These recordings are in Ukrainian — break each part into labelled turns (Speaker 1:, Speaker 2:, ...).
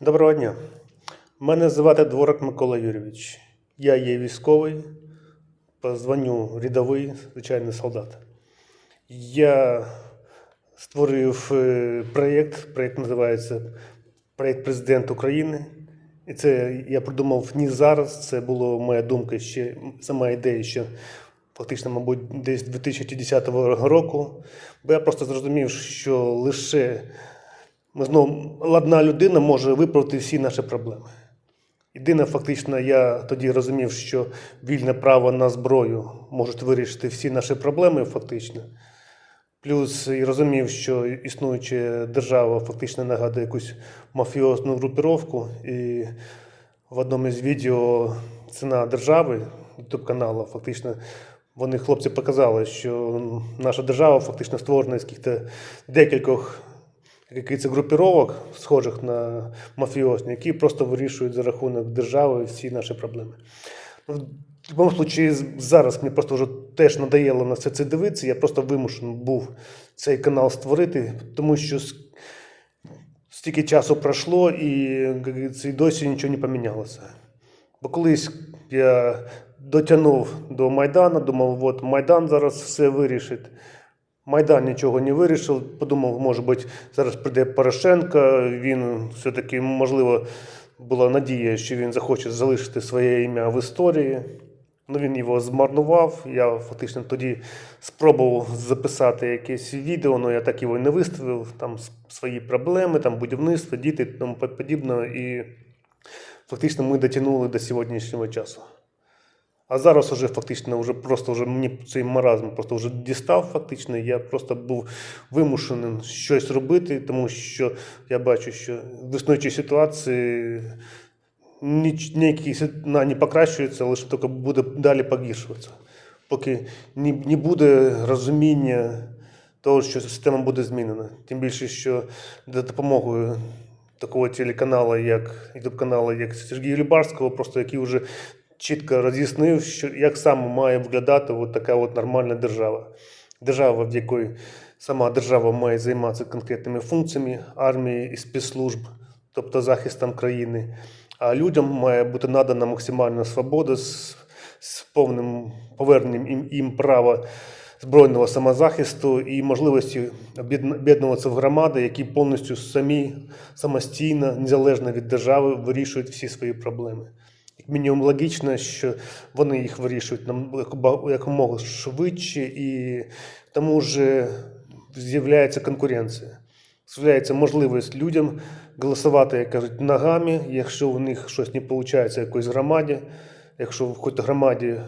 Speaker 1: Доброго дня. Мене звати Дворок Микола Юрійович. Я є військовий, по званню рядовий, звичайний солдат. Я створив е, проєкт, проєкт називається Проєкт Президент України. І це я придумав не зараз, це була моя думка ще, сама ідея ще фактично, мабуть, десь 2010 року. Бо я просто зрозумів, що лише знову одна людина може виправити всі наші проблеми. Єдине, фактично, я тоді розумів, що вільне право на зброю може вирішити всі наші проблеми, фактично. Плюс і розумів, що існуюча держава фактично нагадує якусь мафіозну групіровку. І в одному із відео ціна держави youtube каналу, фактично, вони хлопці показали, що наша держава фактично створена з декількох якихось групіровок, схожих на мафіозні, які просто вирішують за рахунок держави всі наші проблеми. Ну, В будь-якому випадку, зараз мені просто вже теж надоело на все це дивитися. Я просто вимушений був цей канал створити, тому що стільки часу пройшло і, і досі нічого не помінялося. Бо колись я дотягнув до Майдану, думав, от Майдан зараз все вирішить. Майдан нічого не вирішив. Подумав, може бути, зараз прийде Порошенко. Він все-таки, можливо, була надія, що він захоче залишити своє ім'я в історії. Ну, він його змарнував. Я фактично тоді спробував записати якесь відео, але я так його не виставив. Там свої проблеми, там будівництво, діти тому подібне. І фактично ми дотягнули до сьогоднішнього часу. А зараз уже фактично вже просто вже мені цей маразм просто вже дістав. Фактично, я просто був вимушений щось робити, тому що я бачу, що в існуючій ситуації ніч- ніякі на не покращується, лише тільки буде далі погіршуватися. Поки не, не буде розуміння того, що система буде змінена. Тим більше, що за допомогою такого телеканалу, як youtube каналу, як Сергія Любарського, просто який вже чітко роз'яснив, що як саме має виглядати от така от нормальна держава. Держава, в якій сама держава має займатися конкретними функціями армії і спецслужб, тобто захистом країни. А людям має бути надана максимальна свобода з, з повним поверненням їм, їм права збройного самозахисту і можливості об'єднуватися в громади, які повністю самі самостійно, незалежно від держави, вирішують всі свої проблеми. Як мінімум логічно, що вони їх вирішують нам якомога швидше, і тому ж з'являється конкуренція. З'являється можливість людям голосувати, як кажуть, ногами, якщо у них щось не виходить якоїсь громаді, якщо в якійсь громаді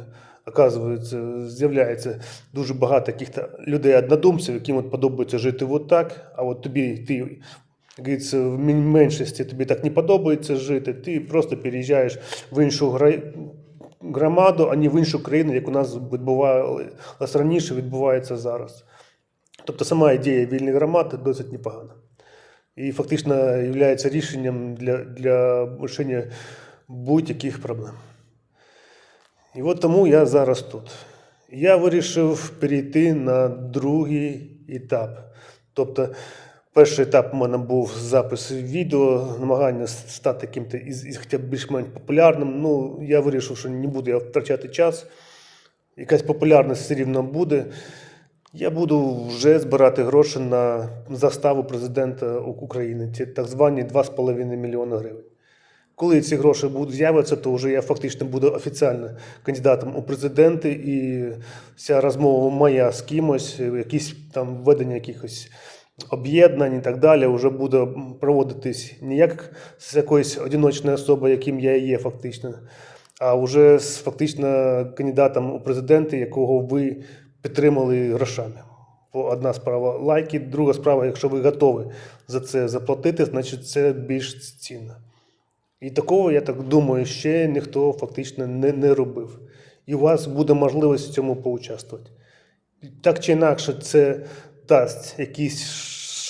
Speaker 1: оказується, з'являється дуже багато яких-то людей-однодумців, яким от подобається жити от так, а от тобі ти говориться, в меншості тобі так не подобається жити, ти просто переїжджаєш в іншу громаду, а не в іншу країну, як у нас відбувалося раніше, відбувається зараз. Тобто сама ідея вільних громад досить непогана. І фактично є рішенням для, для вирішення будь-яких проблем. І от тому я зараз тут. Я вирішив перейти на другий етап. Тобто, перший етап у мене був запис відео, намагання стати яким-то із, хоча б більш-менш популярним. Ну, я вирішив, що не буду я втрачати час. Якась популярність все рівно буде. Я буду вже збирати гроші на заставу президента України, ті так звані 2,5 мільйони гривень. Коли ці гроші будуть з'явитися, то вже я фактично буду офіціально кандидатом у президенти, і вся розмова моя з кимось, якісь там введення якихось об'єднань і так далі, вже буде проводитись не як з якоюсь одиночною особою, яким я є фактично, а вже з фактично кандидатом у президенти, якого ви підтримали грошами. Одна справа лайки, друга справа, якщо ви готові за це заплатити, значить це більш цінно. І такого, я так думаю, ще ніхто фактично не, не робив. І у вас буде можливість в цьому поучаствувати. Так чи інакше, це дасть якийсь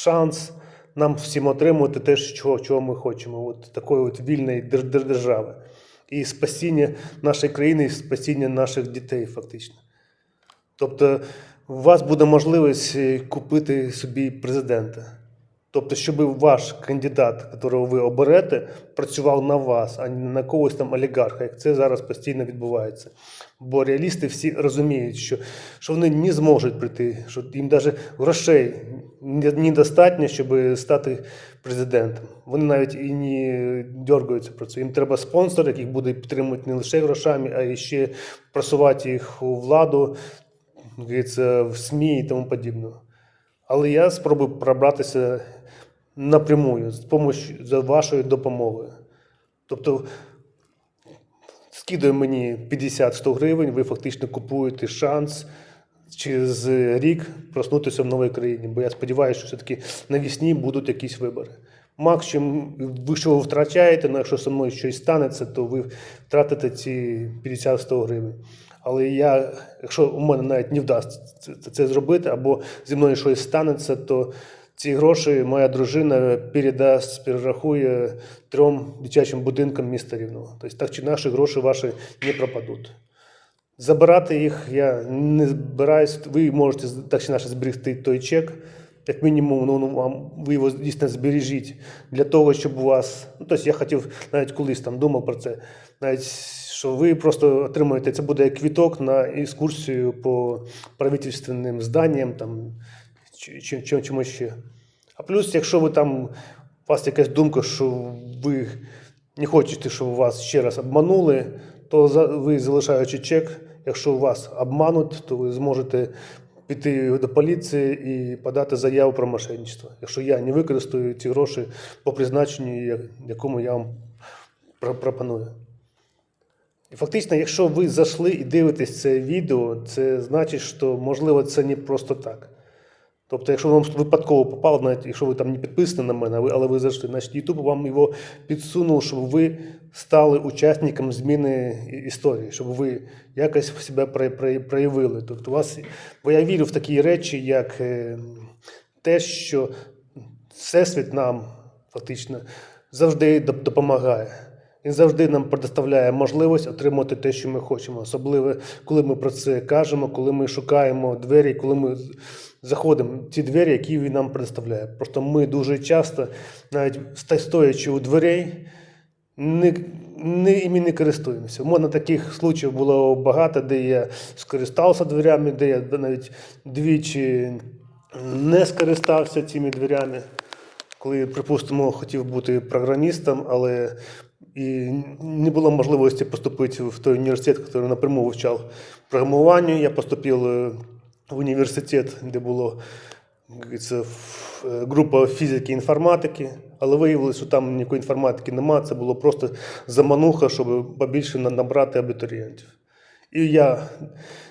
Speaker 1: шанс нам всім отримувати те, чого, чого ми хочемо. От такої от вільної дер- дер- держави. І спасіння нашої країни, і спасіння наших дітей, фактично. Тобто, у вас буде можливість е, купити собі президента. Тобто, щоб ваш кандидат, якого ви оберете, працював на вас, а не на когось там олігарха, як це зараз постійно відбувається. Бо реалісти всі розуміють, що, що вони не зможуть прийти, що їм навіть грошей не- недостатньо, щоб стати президентом. Вони навіть і не дергаються про це. Їм треба спонсор, який буде підтримувати не лише грошами, а і ще просувати їх у владу, в СМІ і тому подібне. Але я спробую пробратися напрямую з допомогою за вашою допомогою. Тобто скидує мені 50-100 гривень, ви фактично купуєте шанс через рік проснутися в новій країні. Бо я сподіваюся, що все-таки навесні будуть якісь вибори. Максимум, ви що ви втрачаєте, ну якщо зі мною щось станеться, то ви втратите ці 50-100 гривень. Але я, якщо у мене навіть не вдасться це зробити, або зі мною щось станеться, то ці гроші моя дружина передасть, перерахує трьом дитячим будинкам міста Рівного. Тобто так чи наші гроші ваші не пропадуть. Забирати їх я не збираюсь. Ви можете так чи інакше зберегти той чек. Як мінімум, ну, ну, ви його дійсно збережіть для того, щоб у вас. Ну, тобто я хотів навіть колись там думав про це. Навіть що ви просто отримуєте, це буде як квіток на екскурсію по правительственним зданням там, чи, чи, чи, чомусь ще. А плюс, якщо ви там, у вас якась думка, що ви не хочете, щоб вас ще раз обманули, то ви залишаючи чек, якщо вас обмануть, то ви зможете піти до поліції і подати заяву про мошенничество. Якщо я не використаю ці гроші по призначенню, якому я вам пропоную. І фактично, якщо ви зайшли і дивитесь це відео, це значить, що можливо це не просто так. Тобто, якщо вам випадково попало, навіть якщо ви там не підписані на мене, але ви зайшли, значить YouTube вам його підсунув, щоб ви стали учасником зміни історії, щоб ви якось себе про- про- проявили. Тобто, вас, бо я вірю в такі речі, як е, те, що Всесвіт нам фактично завжди допомагає. Він завжди нам предоставляє можливість отримати те, що ми хочемо. Особливо, коли ми про це кажемо, коли ми шукаємо двері, коли ми заходимо в ті двері, які він нам предоставляє. Просто ми дуже часто, навіть стоячи у дверей, не, іми не користуємося. У мене таких случаїв було багато, де я скористався дверями, де я навіть двічі не скористався цими дверями коли, припустимо, хотів бути програмістом, але і не було можливості поступити в той університет, який напряму вивчав програмування. Я поступив е, в університет, де ф- е, група фізики і інформатики, але виявилося, що там ніякої інформатики немає, це було просто замануха, щоб побільше набрати абітурієнтів. І я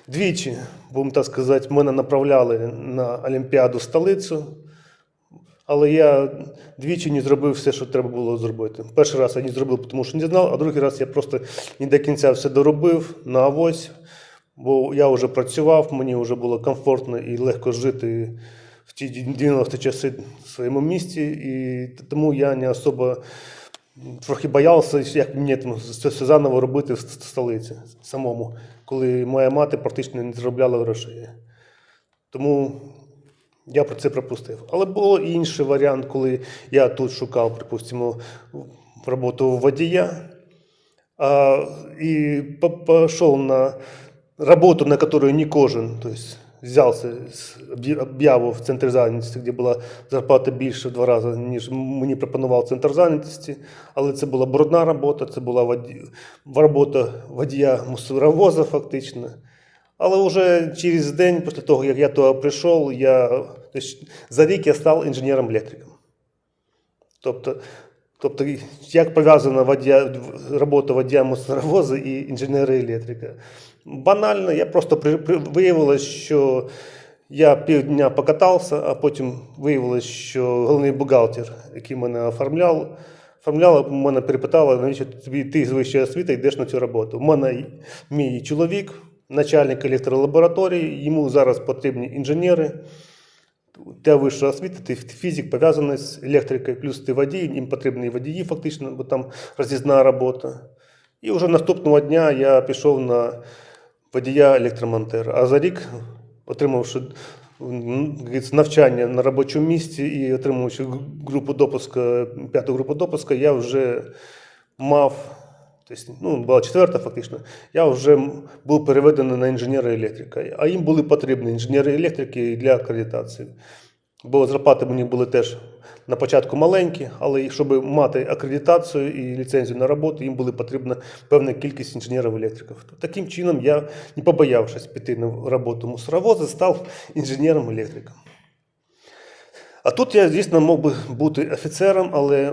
Speaker 1: двічі, будемо так сказати, мене направляли на Олімпіаду столицю. Але я двічі не зробив все, що треба було зробити. Перший раз я не зробив, тому що не знав, а другий раз я просто не до кінця все доробив на авось, бо я вже працював, мені вже було комфортно і легко жити в ті 90 часи в своєму місті, і тому я не особо трохи боявся, як мені там це все заново робити в столиці самому, коли моя мати практично не заробляла грошей. Тому я про це пропустив. Але був інший варіант, коли я тут шукав, припустимо, роботу водія. А, по- пошел на работу, на которую не кожен, то есть взявся об'яву в центр зайнятості, де була зарплата більше в два рази, ніж мені пропонував центр зайнятості. Але це була брудна робота, це була робота водія мусоровоза фактично. Але вже через день, після того, як я туди прийшов, я, тобто, за рік я став інженером-електриком. Тобто, тобто як пов'язана водія, робота водія мусоровоза і інженера-електрика? Банально, я просто при, при, виявилось, що я півдня покатався, а потім виявилось, що головний бухгалтер, який мене оформляв, оформляла, мене перепитала, навіщо тобі ти з вищої освіти йдеш на цю роботу. У мене мій чоловік, начальник електролабораторії, йому зараз потрібні інженери. Тебе вища освіта, ти фізик пов'язаний з електрикою, плюс ти водій, їм потрібні водії фактично, бо там роз'їзна робота. І вже наступного дня я пішов на водія електромонтера. А за рік, отримавши навчання на робочому місці і отримуючи групу допуска, п'яту групу допуска, я вже мав, тобто, ну, була четверта фактично, я вже був переведений на інженера електрика. А їм були потрібні інженери електрики для акредитації. Бо зарплати мені були теж на початку маленькі, але щоб мати акредитацію і ліцензію на роботу, їм була потрібна певна кількість інженерів-електриків. Таким чином, я, не побоявшись піти на роботу мусоровоза, став інженером-електриком. А тут я, звісно, мог би бути офіцером, але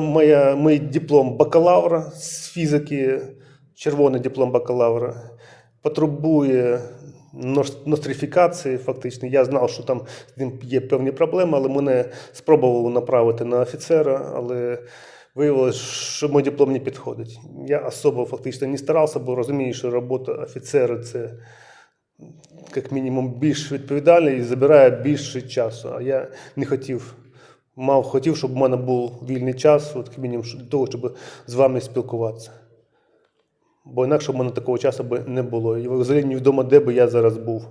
Speaker 1: моя, мій диплом бакалавра з фізики, червоний диплом бакалавра, потребує нострифікації, фактично. Я знав, що там є певні проблеми, але мене спробували направити на офіцера, але виявилось, що мій диплом не підходить. Я особо фактично не старався, бо розумію, що робота офіцера це як мінімум більш відповідальний і забирає більше часу. А я не хотів, мав хотів, щоб в мене був вільний час, от, мінімум для того, щоб з вами спілкуватися. Бо інакше в мене такого часу би не було. І взагалі невідомо, де би я зараз був.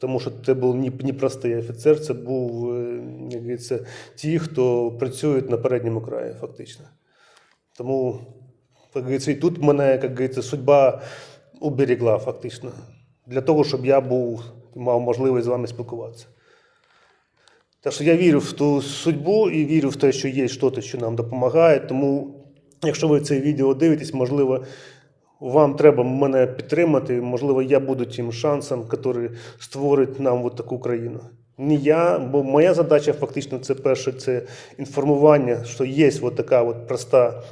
Speaker 1: Тому що це був не, простий офіцер, це був е, як говориться, ті, хто працюють на передньому краї, фактично. Тому, як говориться, і тут мене, як говориться, судьба уберегла фактично. Для того, щоб я був, мав можливість з вами спілкуватися. Так що я вірю в ту судьбу і вірю в те, що є щось, що нам допомагає. Тому, якщо ви це відео дивитесь, можливо, вам треба мене підтримати. Можливо, я буду тим шансом, який створить нам от таку країну. Не я, бо моя задача фактично це перше, це інформування, що є от така от проста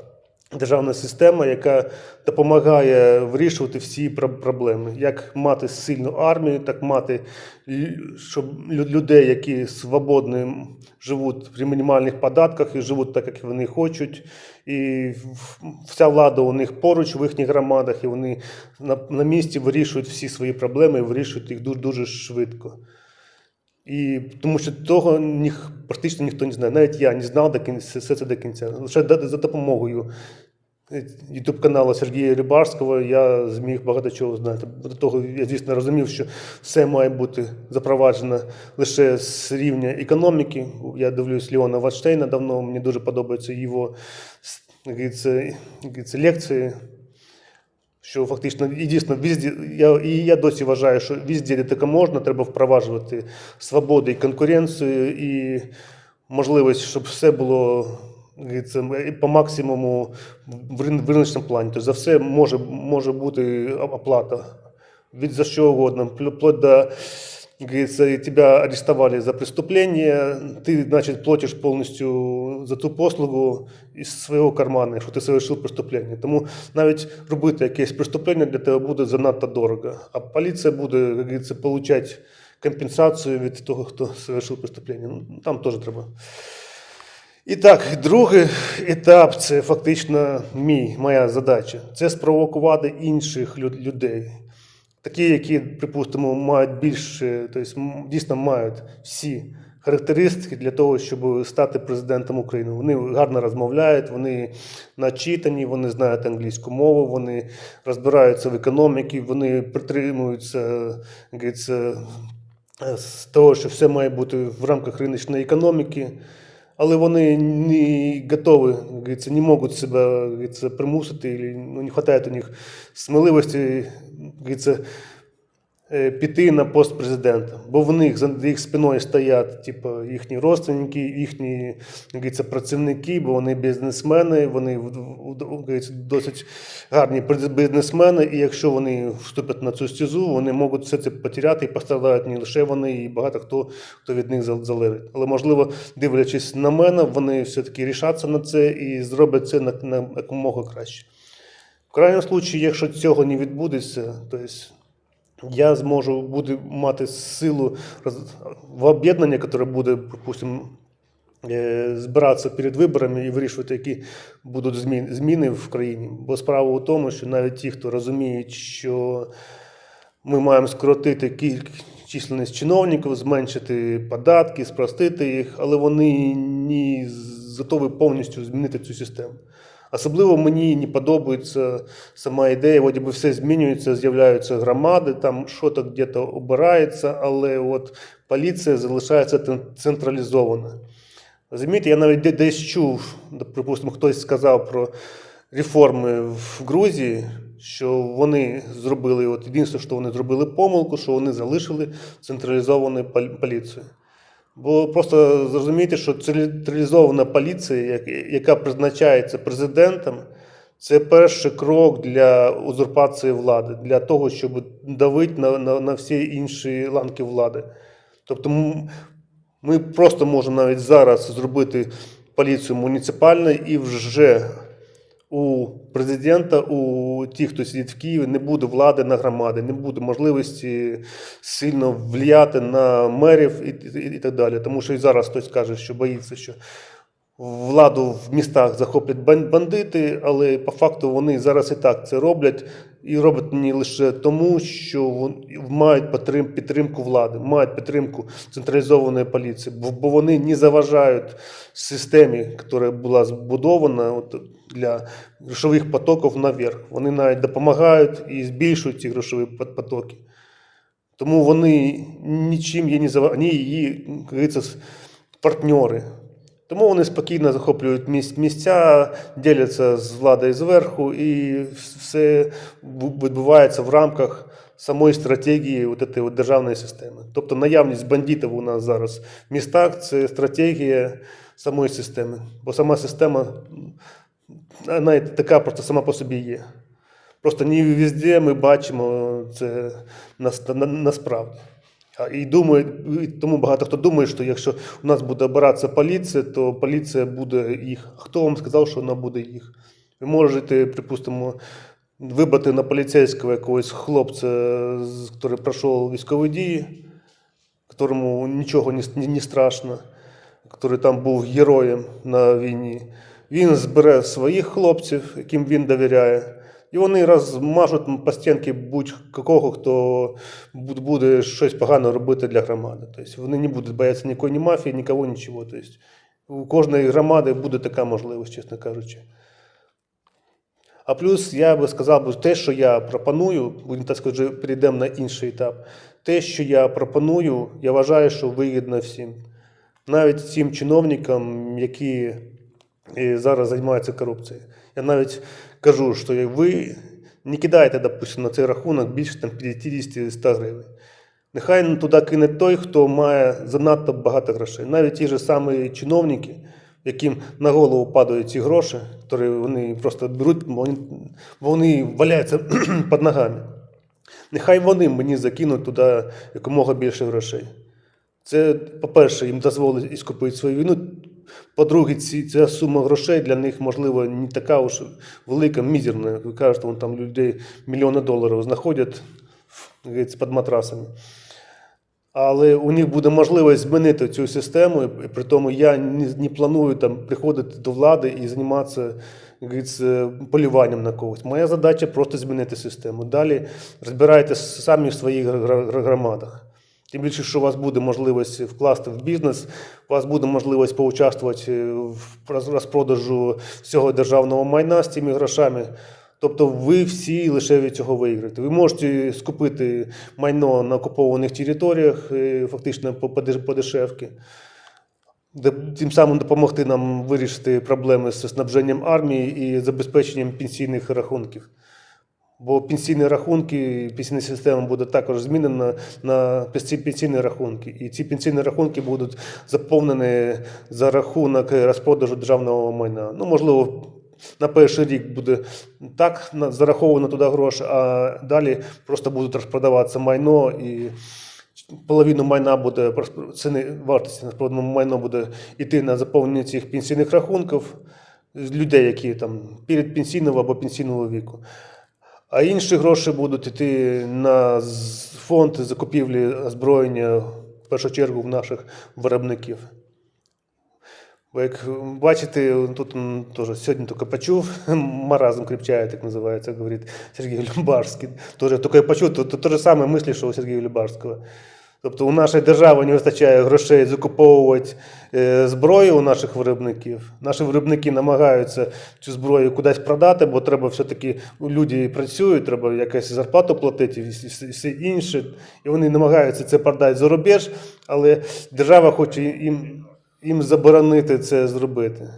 Speaker 1: державна система, яка допомагає вирішувати всі проблеми. Як мати сильну армію, так мати щоб людей, які свободно живуть при мінімальних податках і живуть так, як вони хочуть. І вся влада у них поруч в їхніх громадах, і вони на, на місці вирішують всі свої проблеми і вирішують їх дуже, дуже швидко. І тому що того ніх, практично ніхто не знає. Навіть я не знав до кінця, все це до кінця. Лише за допомогою ютуб каналу Сергія Рибарського я зміг багато чого знати. До того я, звісно, розумів, що все має бути запроваджено лише з рівня економіки. Я дивлюсь Леона Ватштейна давно, мені дуже подобаються його як говориться, лекції. Що фактично і дійсно візді, я, і я досі вважаю, що візді, де тільки можна, треба впроваджувати свободу і конкуренцію, і можливість, щоб все було говориться, по максимуму в риночному плані. Тобто за все може, може бути оплата від за що угодно, вплоть до говорится, тебя арестовали за преступление, ты, значит, платишь полностью за ту послугу із свого карману, що ти совершив преступлення. Тому навіть робити якесь преступлення для тебе буде занадто дорого. А поліція буде, як говориться, компенсацію від того, хто совершив преступлення. Ну, там теж треба. І так, другий етап це фактично мій, моя задача. Це спровокувати інших людей. Такі, які, припустимо, мають більше, тобто дійсно мають всі характеристики для того, щоб стати президентом України. Вони гарно розмовляють, вони начитані, вони знають англійську мову, вони розбираються в економіці, вони притримуються е, з того, що все має бути в рамках риночної економіки. Але вони не готові, говориться, не можуть себе говориться, примусити, ну, не вистачає у них сміливості говориться, піти на пост президента. Бо в них за їх спиною стоять типу, їхні родственники, їхні говориться, працівники, бо вони бізнесмени, вони досить гарні бізнесмени, і якщо вони вступлять на цю стезу, вони можуть все це потеряти і пострадають не лише вони, і багато хто, хто від них залежить. Але, можливо, дивлячись на мене, вони все-таки рішаться на це і зроблять це на, якомога краще. В крайньому случаї, якщо цього не відбудеться, то есть я зможу буду мати силу в об'єднання, яке буде, припустимо, е, збиратися перед виборами і вирішувати, які будуть зміни в країні. Бо справа у тому, що навіть ті, хто розуміють, що ми маємо скоротити кількість численність чиновників, зменшити податки, спростити їх, але вони не готові повністю змінити цю систему. Особливо мені не подобається сама ідея, вроді би все змінюється, з'являються громади, там що щось десь обирається, але от поліція залишається централізована. Розумієте, я навіть де- десь чув, припустимо, хтось сказав про реформи в Грузії, що вони зробили, от єдине, що вони зробили помилку, що вони залишили централізовану пол- поліцію. Бо просто зрозумійте, що централізована поліція, яка призначається президентом, це перший крок для узурпації влади, для того, щоб давити на, на, на всі інші ланки влади. Тобто ми просто можемо навіть зараз зробити поліцію муніципальною і вже у президента, у тих, хто сидить в Києві, не буде влади на громади, не буде можливості сильно впливати на мерів і, і, і так далі. Тому що і зараз хтось каже, що боїться, що владу в містах захоплять бандити, але по факту вони зараз і так це роблять. І роблять не лише тому, що мають підтрим- підтримку влади, мають підтримку централізованої поліції, бо, вони не заважають системі, яка була збудована от, для грошових потоків наверх. Вони навіть допомагають і збільшують ці грошові потоки. Тому вони нічим її не заважають, вони її, як говориться, партнери. Тому вони спокійно захоплюють місця, діляться з владою зверху, і все відбувається в рамках самої стратегії от этой от державної системи. Тобто наявність бандитів у нас зараз в містах це стратегія самої системи. Бо сама система вона така просто сама по собі є. Просто не везде ми бачимо це нас- на- насправді. І думаю, і тому багато хто думає, що якщо у нас буде обиратися поліція, то поліція буде їх. Хто вам сказав, що вона буде їх? Ви можете, припустимо, вибрати на поліцейського якогось хлопця, який пройшов військові дії, якому нічого не страшно, який там був героєм на війні. Він збере своїх хлопців, яким він довіряє. І вони розмажуть по стінки будь-кого, хто буде щось погано робити для громади. Тобто вони не будуть боятися нікої ні мафії, нікого, нічого. Тобто у кожної громади буде така можливість, чесно кажучи. А плюс я би сказав, те, що я пропоную, будемо так вже перейдемо на інший етап. Те, що я пропоную, я вважаю, що вигідно всім. Навіть тим чиновникам, які е, зараз займаються корупцією. Я навіть кажу, що ви не кидаєте, допустимо, на цей рахунок більше там, 50-100 гривень. Нехай туди кине той, хто має занадто багато грошей. Навіть ті ж самі чиновники, яким на голову падають ці гроші, які вони просто беруть, вони, вони валяються під ногами. Нехай вони мені закинуть туди якомога більше грошей. Це, по-перше, їм дозволить іскупити свою війну. По-друге, ця сума грошей для них, можливо, не така уж велика, мізерна. Ви кажете, вон там людей мільйони доларів знаходять під матрасами. Але у них буде можливість змінити цю систему, і при тому я не, не планую там приходити до влади і займатися полюванням на когось. Моя задача просто змінити систему. Далі розбирайтесь самі в своїх громадах. Тим більше, що у вас буде можливість вкласти в бізнес, у вас буде можливість поучаствувати в розпродажу всього державного майна з цими грошами. Тобто ви всі лише від цього виграєте. Ви можете скупити майно на окупованих територіях, е, фактично по подеш- по дешевки, де- тим самим допомогти нам вирішити проблеми з снабженням армії і забезпеченням пенсійних рахунків. Бо пенсійні рахунки, пенсійна система буде також змінена на пенсі- пенсійні рахунки. І ці пенсійні рахунки будуть заповнені за рахунок розпродажу державного майна. Ну, можливо, на перший рік буде так зараховано туди гроші, а далі просто будуть розпродаватися майно і. Половину майна буде ціни вартості розпроданого майна буде йти на заповнення цих пенсійних рахунків людей, які там перед пенсійного або пенсійного віку. А інші гроші будуть йти на фонд закупівлі озброєння, в першу чергу, в наших виробників. Бо як бачите, тут теж сьогодні тільки почув, маразм кріпчає, так називається, говорить Сергій Любарський. Тоже, тільки почув, то, те ж саме мислі, що у Сергія Любарського. Тобто у нашої держави не вистачає грошей закуповувати е, зброю у наших виробників. Наші виробники намагаються цю зброю кудись продати, бо треба все-таки люди працюють, треба якась зарплату платити і все- інше. І вони намагаються це продати за рубеж, але держава хоче їм, їм заборонити це зробити.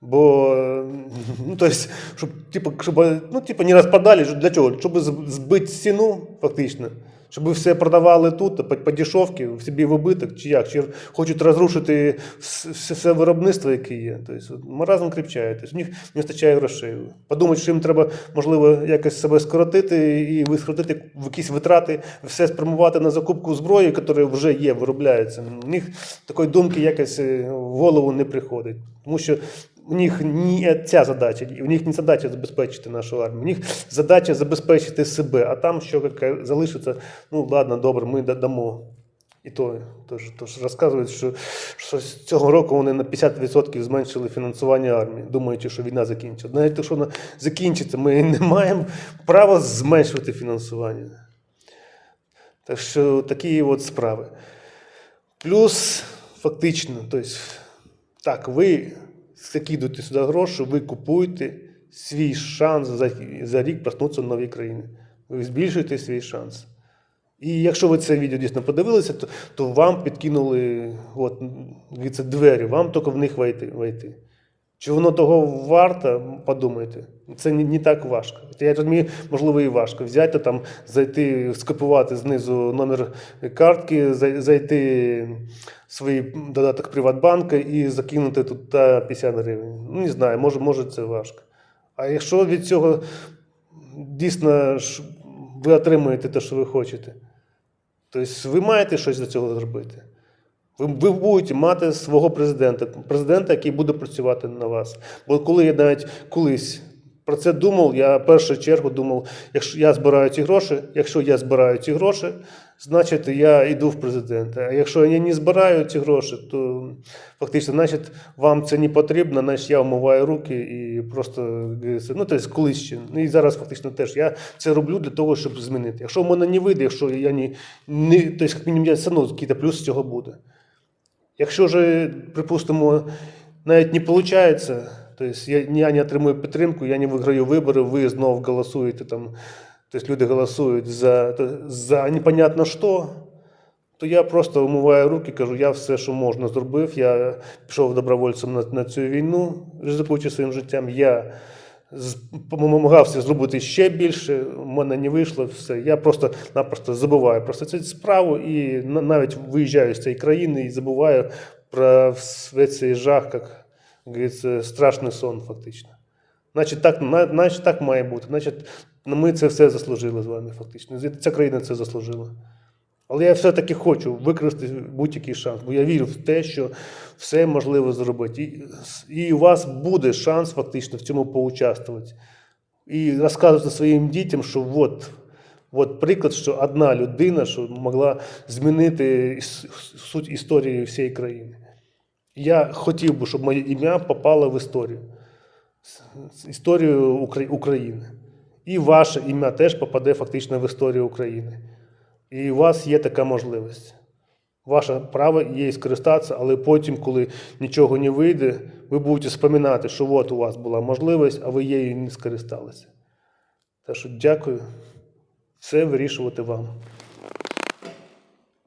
Speaker 1: Бо, е, ну, то есть, щоб, типу, щоб, ну, типу, не розпродали, для чого? Щоб збити ціну, фактично. Щоб ви все продавали тут, по, по дешевці, в собі в убиток, чи як? Чи хочуть розрушити все, все виробництво, яке є. Тобто, от маразм кріпчає. Тобто, в них не вистачає грошей. Подумати, що їм треба, можливо, якось себе скоротити і ви скоротити в якісь витрати, все спрямувати на закупку зброї, яка вже є, виробляється. У них такої думки якось е, в голову не приходить. Тому що у них не ця задача, у них не задача забезпечити нашу армію, у них задача забезпечити себе, а там що залишиться, ну ладно, добре, ми да- дамо. І то, тож, тож розказують, що, що з цього року вони на 50% зменшили фінансування армії, думаючи, що війна закінчиться. Навіть якщо вона закінчиться, ми не маємо права зменшувати фінансування. Так що такі от справи. Плюс, фактично, тобто, так, ви закидуєте сюди гроші, ви купуєте свій шанс за, за рік проснутися в новій країні. Ви збільшуєте свій шанс. І якщо ви це відео дійсно подивилися, то, то вам підкинули от, це двері, вам тільки в них войти. Чи воно того варто, подумайте. Це не, не так важко. Я розумію, можливо, і важко. Взяти там, зайти, скопіювати знизу номер картки, зайти в свій додаток Приватбанка і закинути тут та 50 гривень. Ну, не знаю, може, може це важко. А якщо від цього дійсно ви отримуєте те, що ви хочете, тобто ви маєте щось для цього зробити. Ви, ви будете мати свого президента, президента, який буде працювати на вас. Бо коли я навіть колись про це думав, я першу чергу думав, якщо я збираю ці гроші, якщо я збираю ці гроші, значить я йду в президенти. А якщо я не збираю ці гроші, то фактично, значить, вам це не потрібно, значить я вмиваю руки і просто ну тобто колись ще. Ну, і зараз фактично теж я це роблю для того, щоб змінити. Якщо в мене не вийде, якщо я не, не тобто, мінімум, одно якийсь плюс з цього буде. Якщо ж, припустимо, навіть не виходить, то я, не отримую підтримку, я не виграю вибори, ви знову голосуєте там, тобто люди голосують за, за непонятно що, то я просто вмиваю руки, кажу, я все, що можна, зробив. Я пішов добровольцем на, на цю війну, ризикуючи своїм життям. Я намагався зробити ще більше, у мене не вийшло все. Я просто-напросто забуваю про цю справу і на- навіть виїжджаю з цієї країни і забуваю про весь цей жах, як говориться, страшний сон, фактично. Значить, так, на- значить, так має бути. Значить, ми це все заслужили з вами, фактично. Ця країна це заслужила. Але я все-таки хочу використати будь-який шанс, бо я вірю в те, що все можливо зробити. І, і у вас буде шанс фактично в цьому поучаствувати. І розказувати своїм дітям, що от, от приклад, що одна людина що могла змінити суть історії всієї країни. Я хотів би, щоб моє ім'я попало в історію, історію України. І ваше ім'я теж попаде фактично в історію України. І у вас є така можливість. Ваше право є скористатися, але потім, коли нічого не вийде, ви будете споминати, що от у вас була можливість, а ви її не скористалися. Так що дякую. Все вирішувати вам.